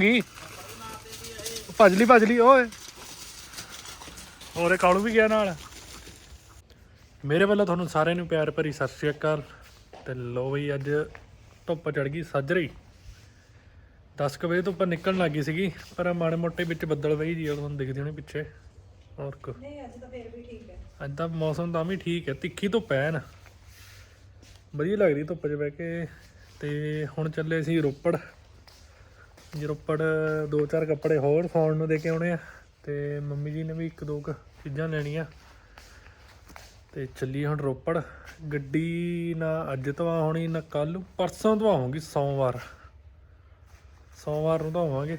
ਗੀ ਭੱਜ ਲਈ ਭੱਜ ਲਈ ਓਏ। ਹੋਰੇ ਕਾਲੂ ਵੀ ਗਿਆ ਨਾਲ? ਮੇਰੇ ਵੱਲੋਂ ਤੁਹਾਨੂੰ ਸਾਰਿਆਂ ਨੂੰ ਪਿਆਰ ਭਰੀ ਸਤਿ ਸ਼੍ਰੀ ਅਕਾਲ। ਤੇ ਲੋ ਬਈ ਅੱਜ ਧੁੱਪ ਚੜ ਗਈ ਸੱਜਰੀ 10 ਕੁ ਵਜੇ ਧੁੱਪ ਨਿਕਲਣ ਲੱਗੀ ਸੀਗੀ ਪਰ ਮਾੜੇ ਮੋਟੇ ਵਿੱਚ ਬੱਦਲ ਵਈ ਜੀ ਤੁਹਾਨੂੰ ਦਿਖਦੀ ਹੋਣੀ ਪਿੱਛੇ। ਔਰ ਕੁ ਨਹੀਂ ਅੱਜ ਤਾਂ ਫੇਰ ਵੀ ਠੀਕ ਹੈ। ਅੱਜ ਦਾ ਮੌਸਮ ਤਾਂ ਵੀ ਠੀਕ ਹੈ ਤਿੱਖੀ ਧੁੱਪ ਹੈ ਨਾ। ਵਧੀਆ ਲੱਗਦੀ ਧੁੱਪ 'ਚ ਬਹਿ ਕੇ। ਤੇ ਹੁਣ ਚੱਲੇ ਸੀ ਰੋਪੜ। ਰੋਪੜ ਦੋ ਚਾਰ ਕੱਪੜੇ ਹੋਰ ਫਾਉਣ ਨੂੰ ਦੇ ਕੇ ਆਉਣੇ ਆ, ਤੇ ਮੰਮੀ ਜੀ ਨੇ ਵੀ ਇੱਕ ਦੋ ਕੁ ਚੀਜ਼ਾਂ ਲੈਣੀਆਂ। ਤੇ ਚੱਲੀ ਹੁਣ ਰੋਪੜ। ਗੱਡੀ ਨਾ ਅੱਜ ਧਵਾ ਹੋਣੀ, ਨਾ ਕੱਲ ਨੂੰ ਪਰਸੋਂ ਧਵਾਵਾਂਗੀ ਸੋਮਵਾਰ। ਸੋਮਵਾਰ ਨੂੰ ਧਵਾਵਾਂਗੇ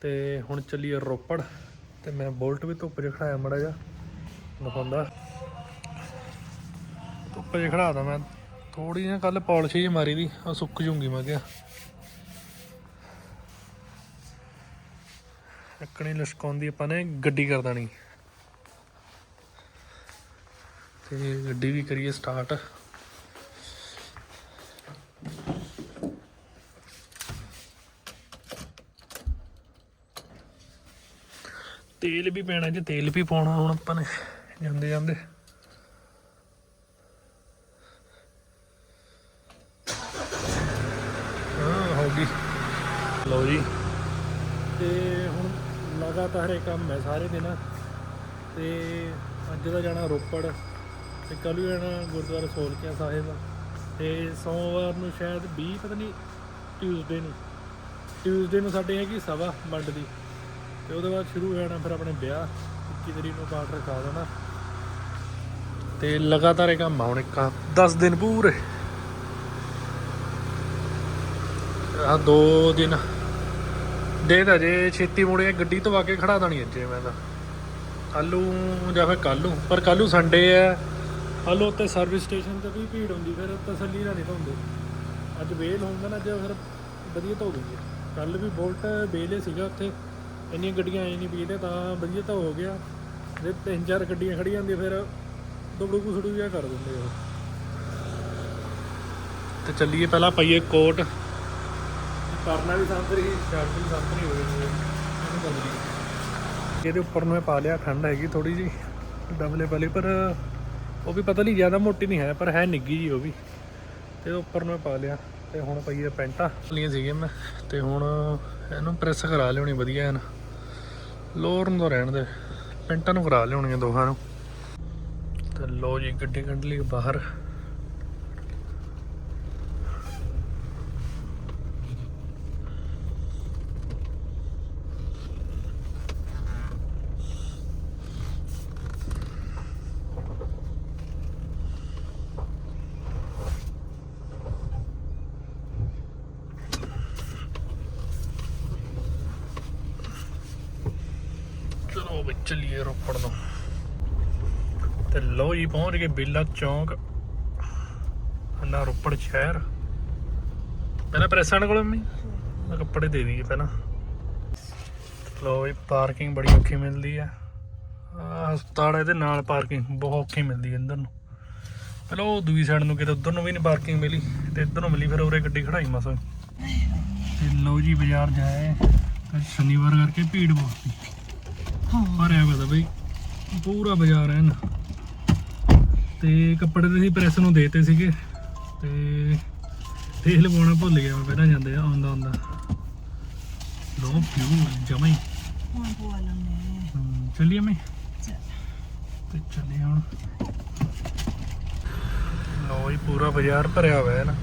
ਤੇ ਹੁਣ ਚੱਲੀ ਰੋਪੜ। ਤੇ ਮੈਂ ਬੋਲਟ ਵੀ ਧੁੱਪ 'ਚ ਖੜਾਇਆ ਮੜਾ ਜਾ ਦਿਖਾਉਂਦਾ ਧੁੱਪ 'ਚ ਖੜਾਦਾ ਮੈਂ। ਥੋੜੀ ਜਿਹੀ ਕੱਲ ਪਾਲਿਸ਼ ਜਿਹੀ ਮਾਰੀ ਦੀ, ਉਹ ਸੁੱਕ ਜੂਗੀ ਮੈਂ ਕਿਹਾ। ਇੱਕਣੀ ਲਸ਼ਕਾਉਂਦੀ ਆਪਾਂ ਨੇ, ਗੱਡੀ ਕਰ ਦੇਣੀ। ਤੇ ਗੱਡੀ ਵੀ ਕਰੀਏ ਸਟਾਰਟ ਤੇਲ ਵੀ ਪੈਣਾ ਜੇ, ਤੇਲ ਵੀ ਪਾਉਣਾ ਹੁਣ ਆਪਾਂ ਨੇ, ਜਾਂਦੇ ਜਾਂਦੇ। ਹਾਂ, ਹੋ ਗਈ। ਲਓ ਜੀ। ਤੇ ਹੁਣ ਲਗਾਤਾਰ ਇਹ ਕੰਮ ਹੈ ਸਾਰੇ ਦਿਨ। ਤੇ ਅੱਜ ਦਾ ਜਾਣਾ ਰੋਪੜ ਤੇ ਕੱਲ੍ਹ ਨੂੰ ਜਾਣਾ ਗੁਰਦੁਆਰਾ ਸੋਲਕਿਆ ਸਾਹਿਬ। ਤੇ ਸੋਮਵਾਰ ਨੂੰ ਸ਼ਾਇਦ 20 ਪਤਾ ਨਹੀਂ ਟਿਊਜ਼ਡੇ ਨੂੰ। ਟਿਊਜ਼ਡੇ ਨੂੰ ਸਾਡੇ ਹੈਗੀ ਸਭਾ ਮੰਡ ਦੀ ਤੇ ਉਹਦੇ ਬਾਅਦ ਸ਼ੁਰੂ ਹੋ ਜਾਣਾ ਫਿਰ ਆਪਣੇ ਵਿਆਹ। 21 ਤਰੀਕ ਨੂੰ ਪਾਠ ਰਖਾ ਦੇਣਾ। ਤੇ ਲਗਾਤਾਰ ਇਹ ਕੰਮ ਆਉਣੇ ਹੁਣ ਇੱਕ 10 ਦਿਨ ਪੂਰੇ। ਆ ਦੋ ਦਿਨ। ਦੇ ਤਾਂ ਜੇ ਛੇਤੀ ਮੁੜੇ ਗੱਡੀ ਧਵਾ ਕੇ ਖੜਾ ਦੇਣੀ ਅੱਜ ਮੈਂ ਤਾਂ। ਕੱਲੂ ਜਾਂ ਫਿਰ ਕੱਲੂ ਪਰ ਕੱਲੂ ਸੰਡੇ ਹੈ। ਕੱਲੂ ਉੱਤੇ ਸਰਵਿਸ ਸਟੇਸ਼ਨ ਤੇ ਵੀ ਭੀੜ ਹੁੰਦੀ, ਫਿਰ ਤਸੱਲੀ ਨਾਲ ਨਹੀਂ ਧੋਂਦੇ। ਅੱਜ ਵੇਲ ਹੁੰਦਾ ਨਾ, ਅੱਜ ਫਿਰ ਵਧੀਆ ਧੋ ਗਈ ਕੱਲ ਵੀ ਬੋਲਟ ਵੇਲੇ ਸੀਗਾ ਉੱਥੇ। ਇੰਨੀਆਂ ਗੱਡੀਆਂ ਆਈ ਨਹੀਂ ਵੀਦੇ ਤਾਂ ਵਧੀਆ ਤਾਂ ਹੋ ਗਿਆ। ਜੇ ਤਿੰਨ ਚਾਰ ਗੱਡੀਆਂ ਖੜੀਆਂ ਹੁੰਦੀਆਂ, ਫਿਰ ਦੁਬੜੂ ਕੁਸੜੂ ਜਿਹਾ ਕਰ ਦਿੰਦੇ ਉਹ। ਤੇ ਚੱਲੀਏ ਪਹਿਲਾਂ ਪਾਈਏ ਕੋਟ। ਕਰਨਾ ਵੀ ਸੰਤਰੀ, ਸ਼ਰਟ ਵੀ ਸੰਤਰੀ ਹੋ ਗਈ ਇਹਨੂੰ ਬਦਲੀ ਇਹਦੇ ਉੱਪਰ ਨੂੰ ਮੈਂ ਪਾ ਲਿਆ, ਠੰਡ ਹੈਗੀ ਥੋੜੀ ਜੀ ਡਬਲੇ ਵਾਲੀ, ਪਰ ਉਹ ਵੀ ਪਤਾ ਨਹੀਂ ਜ਼ਿਆਦਾ ਮੋਟੀ ਨਹੀਂ ਹੈ, ਪਰ ਹੈ ਨਿੱਗੀ ਜੀ ਉਹ ਵੀ। ਤੇ ਉੱਪਰ ਨੂੰ ਮੈਂ ਪਾ ਲਿਆ, ਤੇ ਹੁਣ ਪਈ ਪਈਏ ਪੈਂਟਾਂ। ਲੀਆਂ ਸੀਗੀਆਂ ਮੈਂ, ਤੇ ਹੁਣ ਇਹਨੂੰ ਪ੍ਰੈਸ ਕਰਾ ਲਿਆਉਣੀ ਵਧੀਆ ਐਨ ਲੋਅਰ ਨੂੰ ਰਹਿਣ ਦੇ, ਪੈਂਟਾਂ ਨੂੰ ਕਰਾ ਲਿਆਉਣੀਆਂ ਦੋਹਾਂ ਨੂੰ। ਤੇ ਲੋ ਜੀ, ਗੱਡੀ ਕੱਢ ਲਈ ਬਾਹਰ ਚਲੋ ਵੀ ਚੱਲੀਏ ਰੋਪੜ ਨੂੰ। ਤੇ ਲੋ ਜੀ, ਪਹੁੰਚ ਗਏ ਬੇਲਾ ਚੌਂਕ। ਅੰਨਾ ਰੋਪੜ ਸ਼ਹਿਰ। ਪਹਿਲਾਂ ਪ੍ਰੈਸਾਂ ਕੋਲ ਮੈਂ ਕੱਪੜੇ ਦੇ ਦਈਏ ਪਹਿਲਾਂ। ਲੋ ਜੀ ਪਾਰਕਿੰਗ ਬੜੀ ਔਖੀ ਮਿਲਦੀ ਆ। ਹਸਪਤਾਲ ਇਹਦੇ ਨਾਲ ਪਾਰਕਿੰਗ ਬਹੁਤ ਔਖੀ ਮਿਲਦੀ ਹੈ ਇੱਧਰ ਨੂੰ। ਪਹਿਲਾਂ ਉਹ ਦੂਜੀ ਸਾਈਡ ਨੂੰ ਕਿਤੇ ਉਧਰ ਨੂੰ ਵੀ ਨਹੀਂ ਪਾਰਕਿੰਗ ਮਿਲੀ, ਤੇ ਇੱਧਰ ਨੂੰ ਮਿਲੀ ਫਿਰ ਉਰੇ ਗੱਡੀ ਖੜਾਈ ਮਸਾਂ। ਤੇ ਲੋ ਜੀ, ਬਾਜ਼ਾਰ ਜਾਏ ਅੱਜ ਸ਼ਨੀਵਾਰ ਕਰਕੇ ਭੀੜ ਬਹੁਤ ਸੀ। ਭਰਿਆ ਹੋਇਆ ਤਾਂ ਬਈ। ਪੂਰਾ ਬਾਜ਼ਾਰ ਹੈ ਨਾ ਤੇ ਕੱਪੜੇ ਤੇ ਅਸੀਂ ਪ੍ਰੈਸ ਨੂੰ ਦੇਤੇ ਸੀਗੇ। ਤੇ ਤੇਲ ਪਾਉਣਾ ਭੁੱਲ ਗਿਆ ਮੈਂ ਪਹਿਲਾਂ ਜਾਂਦੇ ਆ ਆਉਂਦਾ ਆਉਂਦਾ। ਲੋ ਫਿਊ ਜਮਾ ਹੀ। ਹੁਣ ਪਵਾ ਹਮ, ਚੱਲੀਏ ਮੈਂ ਤੇ ਚੱਲੇ ਹੁਣ। ਲੋ ਜੀ ਪੂਰਾ ਬਾਜ਼ਾਰ ਭਰਿਆ ਹੋਇਆ ਹੈ ਨਾ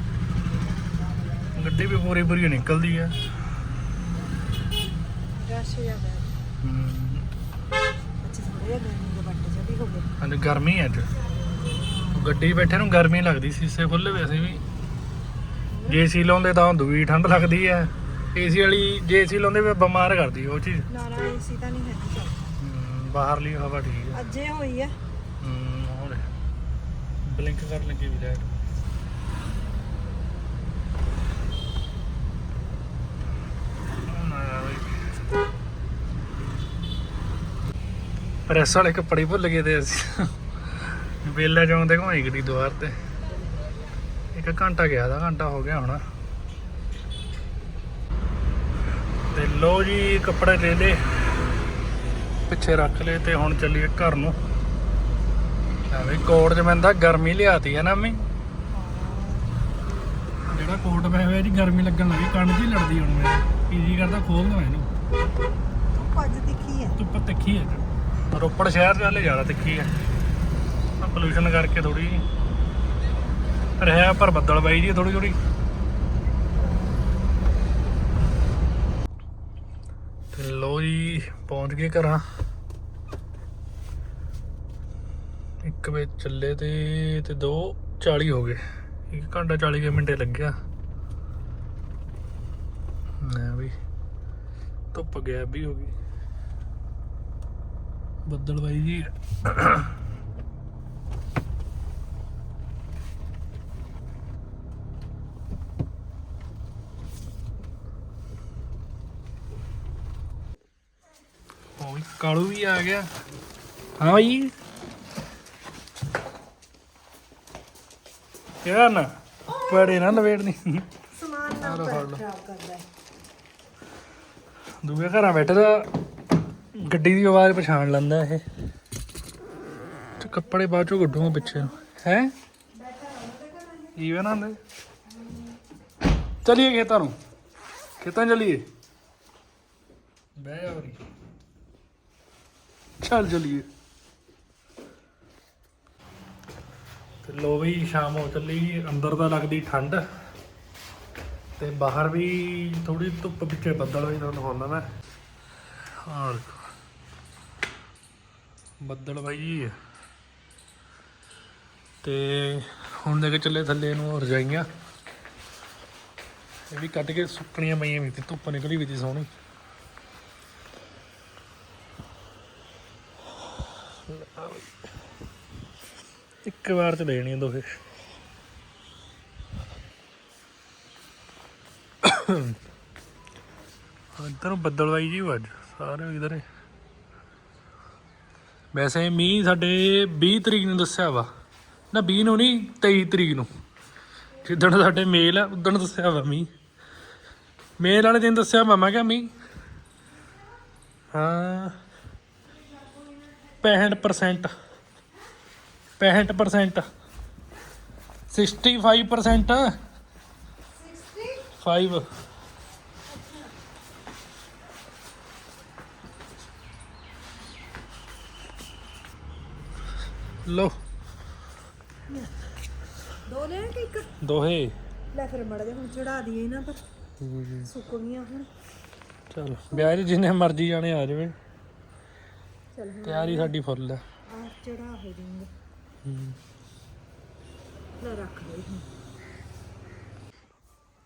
ਗੱਡੀ ਵੀ ਪੂਰੀ ਪੂਰੀ ਨਿਕਲਦੀ ਹੈ ਰਸ਼ ਹੋ ਜਾਂਦਾ ਹਮ, ਜਿਹਾ ਗਰਮੀ ਦੇ ਬੱਟ ਜਦੀ ਹੋ ਗਏ ਅੱਜ ਗਰਮੀ ਹੈ ਅੱਜ। ਗੱਡੀ ਬੈਠੇ ਨੂੰ ਗਰਮੀ ਲੱਗਦੀ ਸੀਸੇ ਖੁੱਲੇ ਵੈਸੇ ਵੀ। ਜੇਸੀ ਲਾਉਂਦੇ ਤਾਂ ਦੂਈ ਠੰਡ ਲੱਗਦੀ ਹੈ ਏਸੀ ਵਾਲੀ ਜੇਸੀ ਲਾਉਂਦੇ ਵੀ ਬਿਮਾਰ ਕਰਦੀ ਉਹ ਚੀਜ਼। ਨਾ ਨਾ ਏਸੀ ਤਾਂ ਨਹੀਂ ਹੈਗੀ ਚੱਲ। ਹਮ, ਬਾਹਰਲੀ ਹਵਾ ਠੀਕ ਹੈ ਅੱਜੇ ਹੋਈ ਹੈ ਹਮ, ਹੁਣ ਬਲਿੰਕ ਕਰਨ ਲੱਗੀ ਵੀ ਲਾਈਟ ਪ੍ਰੈਸ ਵਾਲੇ ਕੱਪੜੇ ਭੁੱਲ ਗਏ ਤੇ ਅਸੀਂ। ਵੇਲਾ ਜਾਉਂਦੇ ਘੁਮਾਈ ਗੱਡੀ ਦੁਆਰ ਤੇ। ਇੱਕ ਘੰਟਾ ਗਿਆ ਦਾ ਘੰਟਾ ਹੋ ਗਿਆ ਹੁਣ। ਤੇ ਲੋ ਜੀ ਕੱਪੜੇ ਲੈ ਲਏ। ਪਿੱਛੇ ਰੱਖ ਲਏ ਤੇ ਹੁਣ ਚੱਲੀਏ ਘਰ ਨੂੰ। ਐਵੇਂ ਕੋਟ ਚ ਮੈਂਦਾ ਗਰਮੀ ਲਿਆਤੀ ਹੈ ਨਾ ਮੈਂ ਜਿਹੜਾ ਕੋਟ ਪਿਆ ਹੋਇਆ ਜੀ ਗਰਮੀ ਲੱਗਣ ਲੱਗੀ ਕੰਨ ਜੀ ਲੜਦੀ ਹੁਣ ਮੇਰੇ। ਪੀਜੀ ਕਰਦਾ ਖੋਲ ਦਵਾਂ ਇਹਨੂੰ। ਧੁੱਪ ਅੱਜ ਤਿੱਖੀ ਹੈ। ਧੁੱਪ ਤਿੱਖੀ ਹੈ। ਰੋਪੜ ਸ਼ਹਿਰ ਚ ਹਲੇ ਜ਼ਿਆਦਾ ਤਿੱਖੀ ਹੈ ਆ ਪੋਲੂਸ਼ਨ ਕਰਕੇ ਥੋੜੀ ਰਹਿ, ਪਰ ਬੱਦਲ ਬਾਈ ਜੀ ਥੋੜੀ ਥੋੜੀ ਤੇ ਲੋ ਜੀ, ਪਹੁੰਚ ਗਏ ਘਰਾਂ। ਇੱਕ ਵੇ ਚੱਲੇ ਤੇ ਤੇ 2:40 ਹੋ ਗਏ। ਇੱਕ ਘੰਟਾ 40 ਕੁ ਮਿੰਟੇ ਲੱਗਿਆ। ਨਾ ਵੀ, ਧੁੱਪ ਗਿਆ ਵੀ ਹੋ ਗਈ। ਬੱਦਲ ਬਾਈ ਜੀ। ਵੀ ਕਾਲੂ ਵੀ ਆ ਗਿਆ। ਹਾਂ ਬਾਈ ਕਿਆ ਨਾ? ਪੜੇ ਨਾ ਲਵੇੜਨੀ ਸਮਾਨ ਨਾ। ਖਰਾਬ ਕਰਦਾ ਦੂਏ ਘਰਾਂ ਬੈਠੇ ਦਾ। ਗੱਡੀ ਦੀ ਆਵਾਜ਼ ਪਛਾਣ ਲੈਂਦਾ ਇਹ। ਤੇ ਕੱਪੜੇ ਬਾਅਦ ਚੋਂ ਕੱਢੂਗਾ ਪਿੱਛੇ ਨੂੰ। ਹੈ? ਈਵਨ ਆਂਦੇ ਚਲਿਏ ਖੇਤਾਂ ਨੂੰ। ਖੇਤਾਂ ਨੂੰ ਬਹਿ ਜਾ ਉਰੀ। ਚੱਲ ਚਲੀਏ। ਤੇ ਲੋ ਵੀ ਸ਼ਾਮ ਹੋ ਚੱਲੀ। ਅੰਦਰ ਤਾਂ ਲੱਗਦੀ ਠੰਡ। ਤੇ ਬਾਹਰ ਵੀ ਥੋੜੀ ਧੁੱਪ ਪਿੱਛੇ ਬੱਦਲ ਹੋਈ ਤੁਹਾਨੂੰ ਹੁੰਦਾ ਮੈਂ। ਹਾਂ ਦੇਖੋ। ਬੱਦਲ ਬਾਈ ਜੀ। ਤੇ ਹੁਣ ਦੇ ਕੇ ਚੱਲੇ ਥੱਲੇ ਨੂੰ ਰਜਾਈਆਂ। ਇਹ ਵੀ ਕੱਢ ਕੇ ਸੁੱਕਣੀਆਂ ਪਈਆਂ ਵੀ ਤੇ ਧੁੱਪ ਨਿਕਲੀ ਵੀ ਤੀ ਸੋਹਣੀ। ਇੱਕ ਵਾਰ ਚ ਲੈਣੀ ਦੋਹੇ। ਇੱਧਰ ਨੂੰ ਬੱਦਲਵਾਈ ਜੀ ਅੱਜ, ਸਾਰੇ ਇਧਰ ਵੈਸੇ ਮੀਂਹ ਸਾਡੇ 20 ਤਰੀਕ ਨੂੰ ਦੱਸਿਆ ਵਾ। ਨਾ 20 ਨੂੰ ਨਹੀਂ 23 ਤਰੀਕ ਨੂੰ। ਜਿੱਦਣ ਸਾਡੇ ਮੇਲ ਆ ਉਦਣ ਦੱਸਿਆ ਵਾ ਮੀਂਹ। ਮੇਲ ਵਾਲੇ ਦਿਨ ਦੱਸਿਆ ਵਾ ਮੈਂ ਕਿਹਾ ਮੀਂਹ। ਹਾਂ। 65% 65% 65% 5 ਲੋ ਦੋ ਲੈ ਕਿ ਇੱਕ? ਦੋਹੇ। ਲੈ ਫਿਰ ਮੜ ਜਾ ਹੁਣ ਚੜਾ ਦਈਏ ਇਹਨਾਂ ਪਰ। ਸੁੱਕ ਗਈਆਂ ਹੁਣ। ਚਲ ਵਿਆਹ 'ਚ ਜਿੰਨੇ ਮਰਜ਼ੀ ਜਾਣੇ ਆ ਜਾਵੇ। ਚੱਲ ਹੁਣ ਤਿਆਰੀ ਸਾਡੀ ਫੁੱਲ ਹੈ ਆ ਚੜਾ ਹੋ ਜਾਊਗਾ। ਲੈ ਰੱਖ ਦੇ ਹੁਣ।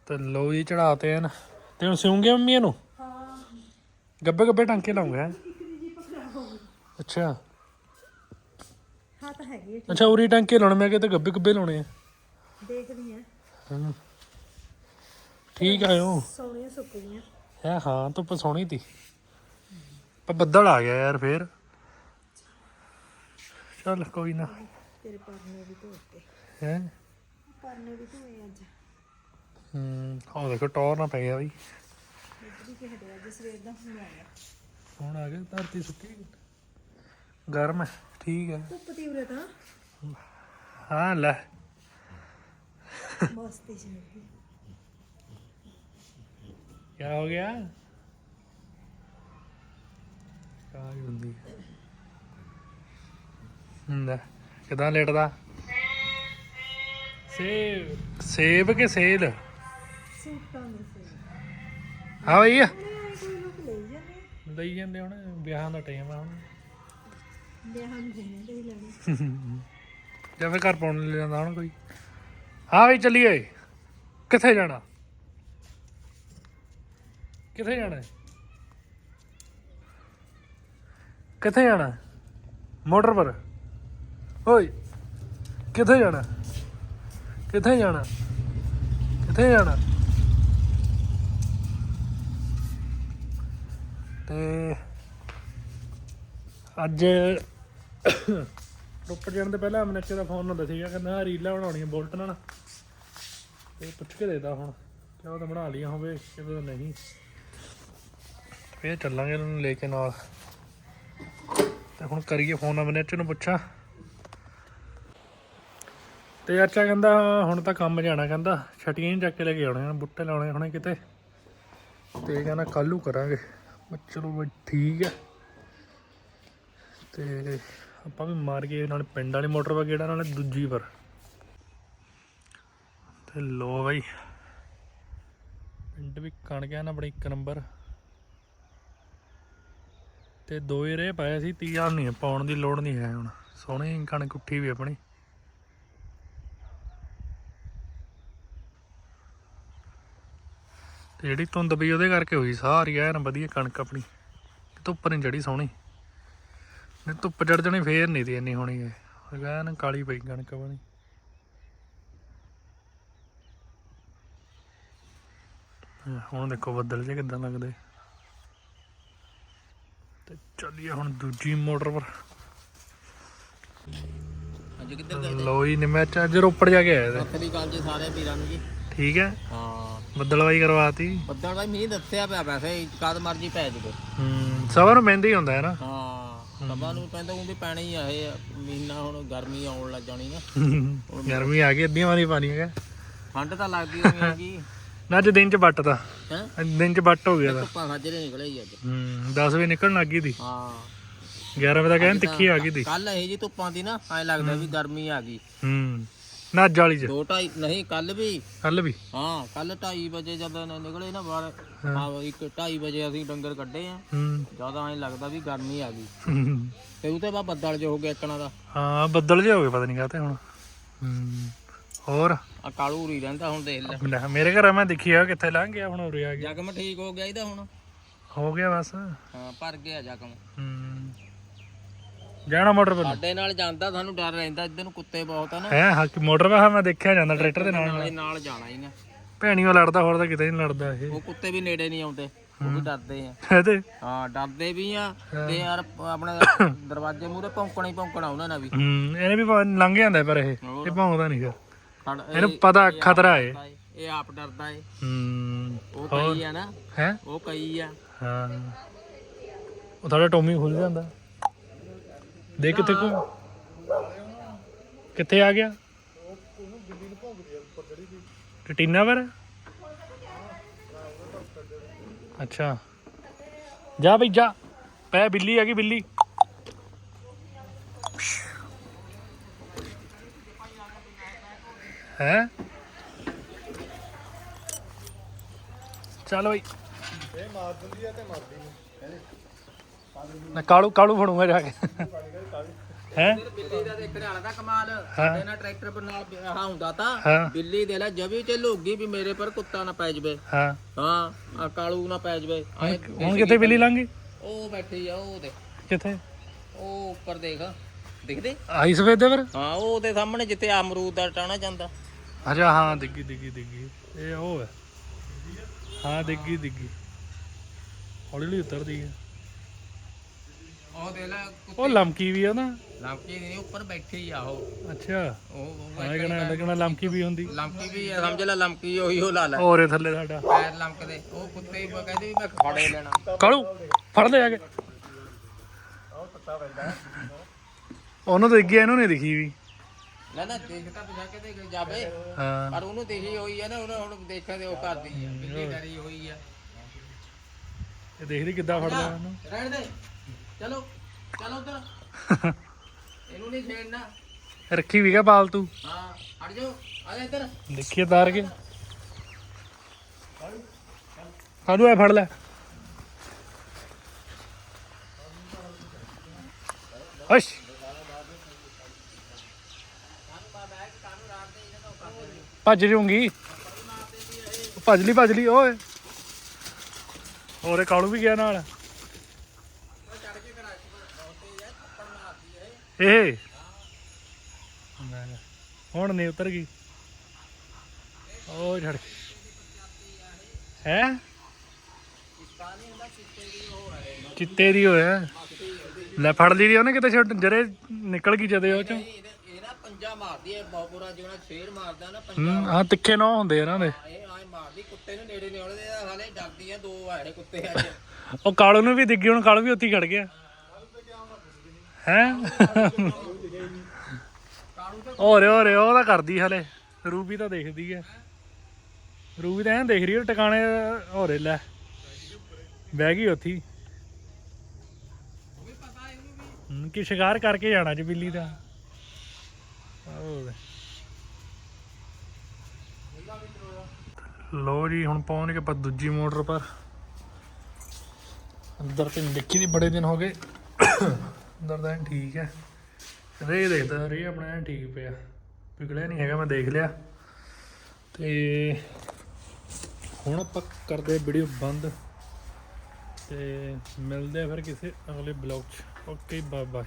ਤੇ ਲੋ ਜੀ ਚੜਾਤੇ ਹਨ ਤੇ ਹੁਣ ਸਿਉਂਗੇ ਮੰਮੀ ਇਹਨੂੰ ਹਾਂ। ਗੱਬੇ ਗੱਬੇ ਟਾਂਕੇ ਲਾਉਂਗੇ। ਹੈਂ? ਅੱਛਾ। ਹਾਂ ਤਾਂ ਹੈਗੀ ਹੈ ਅੱਛਾ ਉਰੀ ਟਾਂਕੇ ਲਾਉਣੇ ਮੈਂ ਕਿਤੇ ਗੱਬੇ ਗੱਬੇ ਲਾਉਣੇ ਆ। ਦੇਖਦੀ ਆ। ਹਮ। ਠੀਕ ਆਇਓ। ਸੋਹਣੀਆਂ ਸੁੱਕ ਗਈਆਂ। ਹੈ ਹਾਂ ਧੁੱਪ ਸੋਹਣੀ ਤੀ। ਪਰ ਬੱਦਲ ਆ ਗਿਆ ਯਾਰ ਫੇਰ। ਚੱਲ ਕੋਈ ਨਾ। ਤੇਰੇ ਪਰਨੇ ਵੀ ਧੋਤੇ ਹੈ? ਪਰਨੇ ਵੀ ਧੋਏ ਅੱਜ। ਹੂੰ ਉਹ ਦੇਖੋ ਟੌਰ ਨਾ ਪੈ ਗਿਆ ਬਈ। ਇੱਧਰ ਕਿ ਹਟਿਆ ਅੱਜ ਸਵੇਰ ਦਾ ਹੁਣ ਆਇਆ ਹੁਣ ਆ ਗਿਆ ਧਰਤੀ ਸੁੱਕੀ। ਗਰਮ ਹੈ। ਠੀਕ ਹੈ ਧੁੱਪ ਦੀ ਉਰੇ ਤਾਂ। ਹਾਂ ਲੈ। ਮਸਤੀ ਚ ਲੱਗੀ ਕੀ ਹੋ ਗਿਆ? ਕਾਹ ਹੁੰਦੀ ਹੁੰਦਾ ਕਿਦਾਂ ਲੇਟਦਾ? ਸੇਬ। ਸੇਬ ਕੇ ਸੇਲ? ਸੂਟਾਂ ਦੇ ਸੇ ਹਾਂ ਜਾਂਦੇ। ਲਈ ਜਾਂਦੇ ਹੁਣ ਵਿਆਹਾਂ ਦਾ ਟਾਈਮ ਆ ਹੁਣ। ਜਾਂ ਫਿਰ ਘਰ ਪਾਉਣ ਲੈ ਜਾਂਦਾ ਹੁਣ ਕੋਈ। ਹਾਂ ਬਈ, ਚੱਲੀਏ। ਕਿੱਥੇ ਜਾਣਾ? ਕਿੱਥੇ ਜਾਣਾ ਹੈ? ਕਿੱਥੇ ਜਾਣਾ ਮੋਟਰ ਪਰ। ਓਏ, ਕਿੱਥੇ ਜਾਣਾ ਕਿੱਥੇ ਜਾਣਾ ਕਿੱਥੇ ਜਾਣਾ ਤੇ ਅੱਜ ਰੋਪੜ ਜਾਣ ਤੋਂ ਪਹਿਲਾਂ ਅਮਨੇਚੇ ਦਾ ਫੋਨ ਹੁੰਦਾ ਸੀਗਾ, ਕਹਿੰਦਾ ਆਹ ਰੀਲਾਂ ਬਣਾਉਣੀਆਂ ਬੋਲਟ ਨਾਲ। ਤੇ ਪੁੱਛ ਕੇ ਦੇਦਾ ਹੁਣ ਕਿਆ ਉਹ ਤਾਂ ਬਣਾ ਲਈਆਂ ਹੋਵੇ ਕਿਤੇ ਤਾਂ ਨਹੀਂ। ਫੇਰ ਚੱਲਾਂਗੇ ਉਹਨੂੰ ਲੈ ਕੇ ਨਾਲ। ਤੇ ਹੁਣ ਕਰੀਏ ਫੋਨ ਆਪਣੇ ਨੂੰ ਪੁੱਛਾਂ। ਤੇ ਅੱਛਾ ਕਹਿੰਦਾ, ਹੁਣ ਤਾਂ ਕੰਮ ਜਾਣਾ ਕਹਿੰਦਾ, ਛਟੀਆਂ ਹੀ ਚੱਕ ਕੇ ਲੈ ਕੇ ਆਉਣੇ ਆ, ਬੁੱਟੇ ਲਾਉਣੇ ਹੋਣੇ ਕਿਤੇ। ਤੇ ਕਹਿੰਦਾ ਕੱਲੂ ਕਰਾਂਗੇ। ਮੈਂ ਚਲੋ ਬਈ ਠੀਕ ਹੈ ਤੇ ਆਪਾਂ ਵੀ ਮਾਰ ਕੇ ਨਾਲੇ ਪਿੰਡ ਵਾਲੀ ਮੋਟਰ ਵਾ ਗੇੜਾ, ਨਾਲੇ ਦੂਜੀ ਪਰ। ਤੇ ਲੋ ਬਾਈ, ਪਿੰਡ ਵੀ ਕਣ ਗਿਆ ਨਾ ਬੜੀ, ਇੱਕ ਨੰਬਰ। ਤੇ ਦੋ ਹੀ ਰੇ ਪਾਇਆ ਸੀ ਤੀਆ ਨਹੀਂ, ਪਾਉਣ ਦੀ ਲੋੜ ਨਹੀਂ ਹੈ ਹੁਣ। ਸੋਹਣੀ ਕਣਕ ਉੱਠੀ ਵੀ ਆਪਣੀ। ਤੇ ਜਿਹੜੀ ਧੁੰਦ ਪਈ ਉਹਦੇ ਕਰਕੇ ਹੋਈ, ਸਾਰੀ ਐਨ ਵਧੀਆ ਕਣਕ ਆਪਣੀ। ਧੁੱਪ ਨਹੀਂ ਜੜੀ ਸੋਹਣੀ। ਨਹੀਂ ਧੁੱਪ ਚੜ ਜਾਣੀ ਫੇਰ ਨਹੀਂ ਦੀ ਇੰਨੀ ਹੋਣੀ ਹੈ ਐਨ ਕਾਲੀ ਪਈ ਕਣਕ ਹਾਂ, ਹੁਣ ਦੇਖੋ ਬੱਦਲ ਜੇ ਕਿਦਾਂ ਲੱਗਦੇ। ਤੇ ਚੱਲੀਏ ਹੁਣ ਦੂਜੀ ਮੋਟਰ ਪਰ। ਅੱਜ ਕਿੱਧਰ ਗਏ? ਲੋ ਜੀ ਚ ਅੱਜ ਰੋਪੜ ਜਾ ਕੇ ਸਤਿ ਸ੍ਰੀ ਅਕਾਲ ਜੀ ਸਾਰੇ ਵੀਰਾਂ ਨੂੰ ਜੀ ਠੀਕ ਹੈ? ਹਾਂ। ਬੱਦਲਵਾਈ ਕਰਵਾਤੀ। ਬੱਦਲ ਮੀਂਹ ਦੱਸਿਆ ਪਿਆ ਵੈਸੇ ਕਦ ਮਰਜ਼ੀ ਪੈ ਜਵੇ ਹੂੰ ਸਵਾ ਨੂੰ ਮਹਿੰਦੀ ਹੁੰਦਾ ਹੈ ਨਾ। ਹਾਂ। ਸਭਾ ਨੂੰ ਪੈਂਦਾ ਉਹ ਵੀ ਪੈਣਾ ਹੀ ਆ ਇਹ ਮਹੀਨਾ ਹੁਣ ਗਰਮੀ ਆਉਣ ਲੱਗ ਜਾਣੀ ਨਾ ਗਰਮੀ ਆ ਗਈ ਅੱਧੀਆਂ ਵਾਰੀ ਪਾਣੀ ਹੈਗਾ। ਠੰਡ ਤਾਂ ਲੱਗਦੀ ਹੋਣੀ ਹੈਗੀ ਨਾ ਅੱਜ ਦਿਨ ਚ ਵੱਟ ਤਾ। ਹੈ? ਦਿਨ ਚ ਵੱਟ ਹੋ ਗਿਆ ਦਾ ਧੁੱਪਾਂ ਸਾਜਰੇ ਨਿਕਲੇ ਹੀ ਅੱਜ। ਹੂੰ 10 ਵਜੇ ਨਿਕਲਣ ਲੱਗੀ ਦੀ। ਹਾਂ। 11 ਵਜੇ ਤੱਕ ਐਨ ਤਿੱਖੀ ਆ ਗਈ ਦੀ। ਕੱਲ ਇਹ ਜੀ ਧੁੱਪਾਂ ਦੀ ਨਾ ਐ ਲੱਗਦਾ ਵੀ ਗਰਮੀ ਆ ਗਈ। ਹੂੰ ਨਾ ਅੱਜ ਵਾਲੀ ਚ। ਦੋ ਢਾਈ ਨਹੀਂ ਕੱਲ ਵੀ। ਕੱਲ ਵੀ। ਹਾਂ ਕੱਲ 2:30 ਵਜੇ ਜਦੋਂ ਨਿਕਲੇ ਨਾ ਬਾਹਰ ਹਾਂ। ਇੱਕ 2:30 ਵਜੇ ਅਸੀਂ ਡੰਗਰ ਕੱਢੇ ਆ। ਹੂੰ। ਜ਼ਿਆਦਾ ਐ ਲੱਗਦਾ ਵੀ ਗਰਮੀ ਆ ਗਈ। ਤੇ ਉਹ ਤੇ ਬਾਅਦ ਬੱਦਲ ਜੋ ਹੋ ਗਿਆ ਇੱਕਣਾ ਦਾ। ਹਾਂ ਬੱਦਲ ਜੇ ਹੋ ਗਏ ਪਤਾ ਨਹੀਂ ਕਾਤੇ ਹੁਣ। ਹੂੰ। ਹੋਰ? ਆ ਕਾਲੂ ਉਰੀ ਰਹਿੰਦਾ ਹੁਣ ਦੇਖ ਲੈ। ਲੈ, ਮੇਰੇ ਘਰ ਮੈਂ ਦੇਖਿਆ ਕਿੱਥੇ ਲੰਘ ਗਿਆ ਹੁਣ ਉਰੇ ਆ ਗਿਆ ਜ਼ਖਮ ਠੀਕ ਹੋ ਗਿਆ ਇਹਦਾ ਹੁਣ? ਹੋ ਗਿਆ ਬਸ। ਹਾਂ ਭਰ ਗਿਆ ਜ਼ਖਮ। ਹੂੰ। ਜਾਣਾ ਮੋਟਰ ਪਰ ਸਾਡੇ ਨਾਲ ਜਾਂਦਾ ਸਾਨੂੰ ਡਰ ਰਹਿੰਦਾ ਇੱਧਰ ਨੂੰ ਕੁੱਤੇ ਬਹੁਤ ਆ ਨਾ। ਹੈ ਹਾਂ ਮੋਟਰ ਵਾ ਮੈਂ ਦੇਖਿਆ ਜਾਂਦਾ ਟਰੈਕਟਰ ਦੇ ਨਾਲ। ਨਾਲੇ ਨਾਲ ਜਾਣਾ ਹੀ ਨਾ। ਭੈਣੀਓ ਲੜਦਾ ਹੋਰ ਤਾਂ ਕਿਤੇ ਨਹੀਂ ਲੜਦਾ ਇਹ। ਉਹ ਕੁੱਤੇ ਵੀ ਨੇੜੇ ਨਹੀਂ ਆਉਂਦੇ ਉਹ ਵੀ ਡਰਦੇ ਆ। ਇਹਦੇ ਹਾਂ ਡਰਦੇ ਵੀ ਆ ਤੇ ਯਾਰ ਆਪਣਾ ਦਰਵਾਜ਼ੇ ਮੂਰੇ ਭੌਂਕਣਾ ਹੀ ਭੌਂਕਣਾ ਉਹਨਾਂ ਨਾਲ ਵੀ। ਹੂੰ ਇਹਨੇ ਵੀ ਲੰਘ ਜਾਂਦਾ ਪਰ ਇਹ। ਇਹ ਭੌਂਕਦਾ ਨਹੀਂ ਫਿਰ। ਖੜ- ਇਹਨੂੰ ਇਹ- ਪਤਾ ਖਤਰਾ ਏ, ਇਹ ਆਪ ਡਰਦਾ ਏ। ਹੂੰ ਉਹ ਕਈ ਆ ਨਾ ਹੈ? ਉਹ ਕਈ ਆ। ਹਾਂ। ਉਹ ਤੁਹਾਡਾ ਟੋਮੀ ਖੁੱਲ ਜਾਂਦਾ। ਦੇਖ ਕਿੱਥੇ ਕੋ ਕਿੱਥੇ ਆ ਗਿਆ? ਟਟੀਨਾ ਪਰ ਅੱਛਾ। ਜਾ ਬਈ, ਜਾ। ਪੈ ਬਿੱਲੀ ਆ ਗਈ ਬਿੱਲੀ। ਹੈ? ਚਲ ਬਈ। ਨਾ ਕਾਲੂ ਕਾਲੂ ਫੜੂਗਾ ਜਾ ਕੇ। ਹੈ? ਬਿੱਲੀ ਦਾ ਦੇਖਣ ਵਾਲਾ ਦਾ ਕਮਾਲ। ਸਾਡੇ ਨਾਲ ਟਰੈਕਟਰ ਪਰ ਨਾਲ ਆਹ ਹੁੰਦਾ ਤਾਂ ਹਾਂ। ਬਿੱਲੀ ਦੇ ਲੈ ਜਬੀ ਤੇ ਲੋਗੀ ਵੀ ਮੇਰੇ ਪਰ ਕੁੱਤਾ ਨਾ ਪੈ ਜਵੇ। ਹਾਂ। ਹਾਂ ਆ ਕਾਲੂ ਨਾ ਪੈ ਜਵੇ। ਆਏ ਹੁਣ ਕਿੱਥੇ ਬਿੱਲੀ ਲੰਘੀ ਉਹ ਬੈਠੀ ਆ ਉਹ ਦੇ ਕਿੱਥੇ? ਉਹ ਉੱਪਰ ਦੇਖ। ਦਿਖਦੇ? ਆਈ ਸਵੇਦੇ ਪਰ ਹਾਂ ਉਹ ਉਹਦੇ ਸਾਹਮਣੇ ਜਿੱਥੇ ਅਮਰੂਦ ਦਾ ਟਾਣਾ ਜਾਂਦਾ। ਅੱਛਾ ਹਾਂ ਡਿੱਗੀ ਡਿੱਗੀ ਡਿੱਗੀ। ਇਹ ਉਹ ਹੈ। ਹਾਂ ਡਿੱਗੀ ਡਿੱਗੀ। ਹੌਲੀ ਹੌਲੀ ਉਤਰਦੀ ਹੈ। ਉਹ ਦੇ ਲੈ ਉਹ ਲਮਕੀ ਵੀ ਆ ਨਾ। ਲੰਕੀ ਦੇ ਉੱਪਰ ਬੈਠੀ ਆ ਉਹ। ਅੱਛਾ। ਉਹ ਆਏ ਕਹਣਾ ਲੱਗਣਾ ਲਮਕੀ ਵੀ ਹੁੰਦੀ। ਲੰਕੀ ਵੀ ਆ ਸਮਝ ਲੈ ਲੰਕੀ ਉਹੀ ਉਹ ਲਾ ਲੈ। ਥੱਲੇ ਸਾਡਾ। ਪੈਰ ਲੰਕਦੇ ਉਹ ਕੁੱਤੇ ਹੀ ਕਹਿੰਦੇ ਵੀ ਮੈਂ ਫੜੇ ਲੈਣਾ। ਕਾਲੂ ਫੜ ਲੈ ਆ ਕੇ। ਉਹਨੂੰ ਦੇਖ ਗਿਆ ਇਹਨੂੰ ਨਹੀਂ ਦਿਖੀ ਵੀ। ਲੈ ਨਾ ਦੇਖਦਾ ਪੁੱਛਾ ਕੇ ਦੇਖ ਜਾਵੇ। ਹਾਂ। ਪਰ ਉਹਨੂੰ ਦੇਖੀ ਹੋਈ ਆ ਨਾ ਉਹਨੇ ਹੁਣ ਦੇਖਣ ਦੇ ਉਹ ਕਰਦੀ ਆ ਬਿੱਲੀ ਡਰੀ ਹੋਈ ਆ। ਇਹ ਦੇਖਦੀ ਕਿੱਦਾਂ ਫੜਦਾ ਉਹਨੂੰ ਰਹਿਣ ਦੇ। ਚਲੋ ਚਲੋ ਉਧਰ। ਇਹਨੂੰ ਨਹੀਂ ਛੇੜਨਾ। ਰੱਖੀ ਵੀ ਪਾਲਤੂ ਹਾਂ ਹਟ ਜਾਓ। ਆ ਜਾ ਇੱਧਰ। ਦੇਖੀਏ ਤਾਰ ਕੇ। ਆ ਫੜ ਲੈ। ਹਸ਼। ਭੱਜ ਜੂਗੀ ਭੱਜ ਲਈ ਭੱਜ ਲਈ ਓਏ। ਹੋਰੇ ਕਾਲੂ ਵੀ ਗਿਆ ਨਾਲ। ਇਹ। ਹੁਣ ਨਹੀਂ ਉਤਰ ਗਈ। ਉਹ ਛੜ ਹੈ? ਚਿੱਟੇ ਦੀ ਹੋਇਆ। ਲੈ ਫੜ ਲਈ ਦੀ ਉਹਨੇ ਕਿਤੇ ਛੱਡ ਜਰੇ ਨਿਕਲ ਗਈ ਜਦੇ ਉਹ ਚੋਂ। ਇਹ ਨਾ ਪੰਜਾ ਮਾਰਦੀ ਸ਼ੇਰ ਮਾਰਦਾ ਨਾ ਪੰਜਾ। ਹੂੰ ਹਾਂ ਤਿੱਖੇ ਨੌ ਹੁੰਦੇ ਇਹਨਾਂ ਦੇ। ਇਹ ਆਏ ਮਾਰਦੀ ਕੁੱਤੇ ਕੁੱਤੇ ਨੂੰ ਨੇੜੇ ਨਹੀਂ ਆਉਣੇ ਦੇ ਹਾਲੇ ਡਰਦੀ ਆ ਦੋ ਆਏ ਨੇ ਕੁੱਤੇ ਅੱਜ। ਉਹ ਕਾਲੂ ਨੂੰ ਵੀ ਦਿਖ ਗਈ ਹੁਣ ਕਾਲੂ ਵੀ ਉੱਥੇ ਹੀ ਖੜ ਗਿਆ। ਹੈ? ਹੋਰੇ ਹੋਰੇ ਉਹ ਤਾਂ ਕਰਦੀ ਹਲੇ। ਰੂਬੀ ਤਾਂ ਦੇਖਦੀ ਹੈ। ਰੂਬੀ ਤਾਂ ਐਂ ਦੇਖ ਰਹੀ ਹੈ, ਟਿਕਾਣੇ ਹੋਰੇ ਲੈ। ਬਹਿ ਗਈ ਉੱਥੇ ਕਿ ਸ਼ਿਕਾਰ ਕਰਕੇ ਜਾਣਾ ਜੀ ਬਿੱਲੀ ਦਾ ਲੋ ਜੀ, ਹੁਣ ਪਹੁੰਚ ਗਏ ਆਪਾਂ ਦੂਜੀ ਮੋਟਰ ਪਰ। ਅੰਦਰ ਤੇ ਦੇਖੀ ਦੀ ਬੜੇ ਦਿਨ ਹੋ ਗਏ। ਅੰਦਰ ਤਾਂ ਐਨ ਠੀਕ ਹੈ ਰੇ ਦੇਖਦਾ ਰੇ, ਆਪਣਾ ਐਨ ਠੀਕ ਪਿਆ। ਪਿਘਲਿਆ ਨਹੀਂ ਹੈਗਾ, ਮੈਂ ਦੇਖ ਲਿਆ। ਤੇ ਹੁਣ ਆਪਾਂ ਕਰਦੇ ਵੀਡੀਓ ਬੰਦ। ਤੇ ਮਿਲਦੇ ਆ ਫਿਰ ਕਿਸੇ ਅਗਲੇ ਬਲੌਗ 'ਚ। Okay bye bye